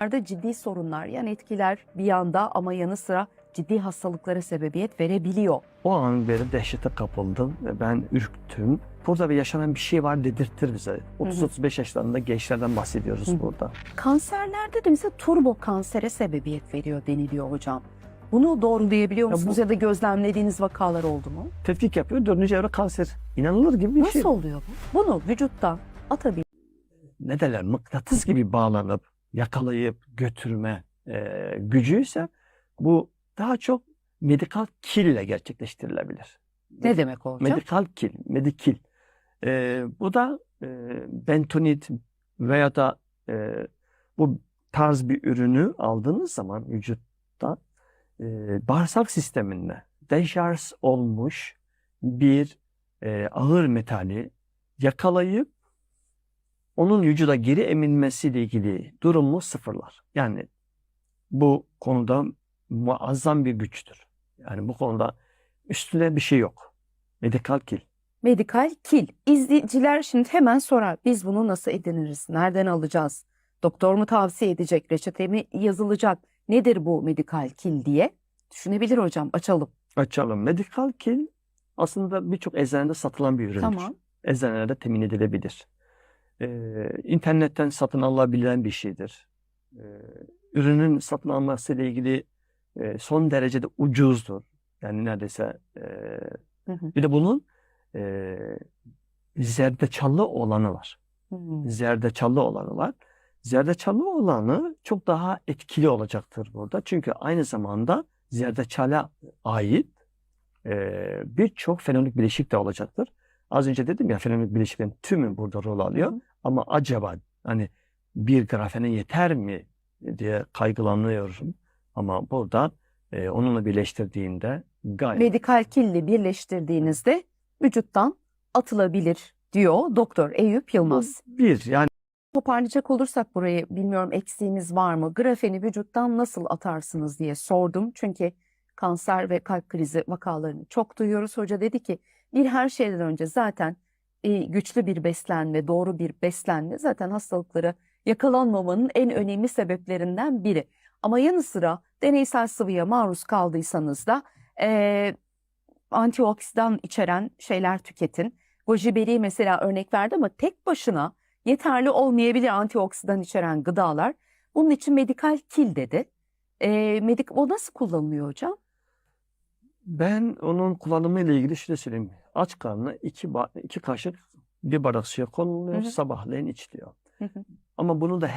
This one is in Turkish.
Bunlarda ciddi sorunlar, yan etkiler bir yanda ama yanı sıra ciddi hastalıklara sebebiyet verebiliyor. O an böyle dehşete kapıldım ve ben ürktüm. Burada bir yaşanan bir şey var dedirttir bize. 30-35 yaşlarında gençlerden bahsediyoruz Hı burada. Kanserlerde de mesela turbo kansere sebebiyet veriyor deniliyor hocam. Bunu doğrulayabiliyor Ya bu- musunuz ya da gözlemlediğiniz vakalar oldu mu? Tetkik yapıyor, dördüncü evre kanser. İnanılır gibi bir Nasıl şey. oluyor bu? Bunu vücuttan atabilir. ne derler mıknatıs gibi bağlanıp yakalayıp götürme e, gücü ise bu daha çok medikal kill ile gerçekleştirilebilir. Ne demek o hocam? Medikal kill, medikil. E, bu da e, bentonit veya da e, bu tarz bir ürünü aldığınız zaman vücutta e, bağırsak sisteminde deşarj olmuş bir e, ağır metali yakalayıp onun vücuda geri emilmesiyle ilgili durumu sıfırlar. Yani bu konuda muazzam bir güçtür. Yani bu konuda üstüne bir şey yok. Medikal kill. Medikal kil. İzleyiciler şimdi hemen sorar. Biz bunu nasıl ediniriz? Nereden alacağız? Doktor mu tavsiye edecek? Reçete mi yazılacak? Nedir bu medikal kil diye? Düşünebilir hocam. Açalım. Açalım. Medikal kill aslında birçok eczanede satılan bir üründür. Tamam. Eczanelerde temin edilebilir. Ee, internetten satın alınabilen bir şeydir. Ee, ürünün satın alması ile ilgili e, son derecede ucuzdur. Yani neredeyse e, Hı hı. bir de bunun e, zerdeçallı olanı var. Hmm. Zerdeçallı olanı var. Zerdeçallı olanı çok daha etkili olacaktır burada. Çünkü aynı zamanda zerdeçala ait e, birçok fenolik bileşik de olacaktır. Az önce dedim ya fenolik bileşiklerin tümü burada rol alıyor. Hı hı. Ama acaba hani bir grafene yeter mi diye kaygılanıyorum. Ama burada e, onunla birleştirdiğinde gayet Medikal kille birleştirdiğinizde vücuttan atılabilir diyor Doktor Eyüp Yılmaz. bir yani Toparlayacak olursak burayı bilmiyorum eksiğimiz var mı? Grafeni vücuttan nasıl atarsınız diye sordum. Çünkü kanser ve kalp krizi vakalarını çok duyuyoruz. Hoca dedi ki bir her şeyden önce zaten güçlü bir beslenme, doğru bir beslenme zaten hastalıklara yakalanmamanın en önemli sebeplerinden biri. Ama yanı sıra deneysel sıvıya maruz kaldıysanız da e, antioksidan içeren şeyler tüketin. Goji beri mesela örnek verdi ama tek başına yeterli olmayabilir antioksidan içeren gıdalar. Bunun için medikal kil dedi. E, medik o nasıl kullanılıyor hocam? Ben onun kullanımı ile ilgili şöyle söyleyeyim. Aç karnına iki, iki kaşık bir bardak suya konuluyor. Hı hı. Sabahleyin içiliyor. Hı hı. Ama bunu da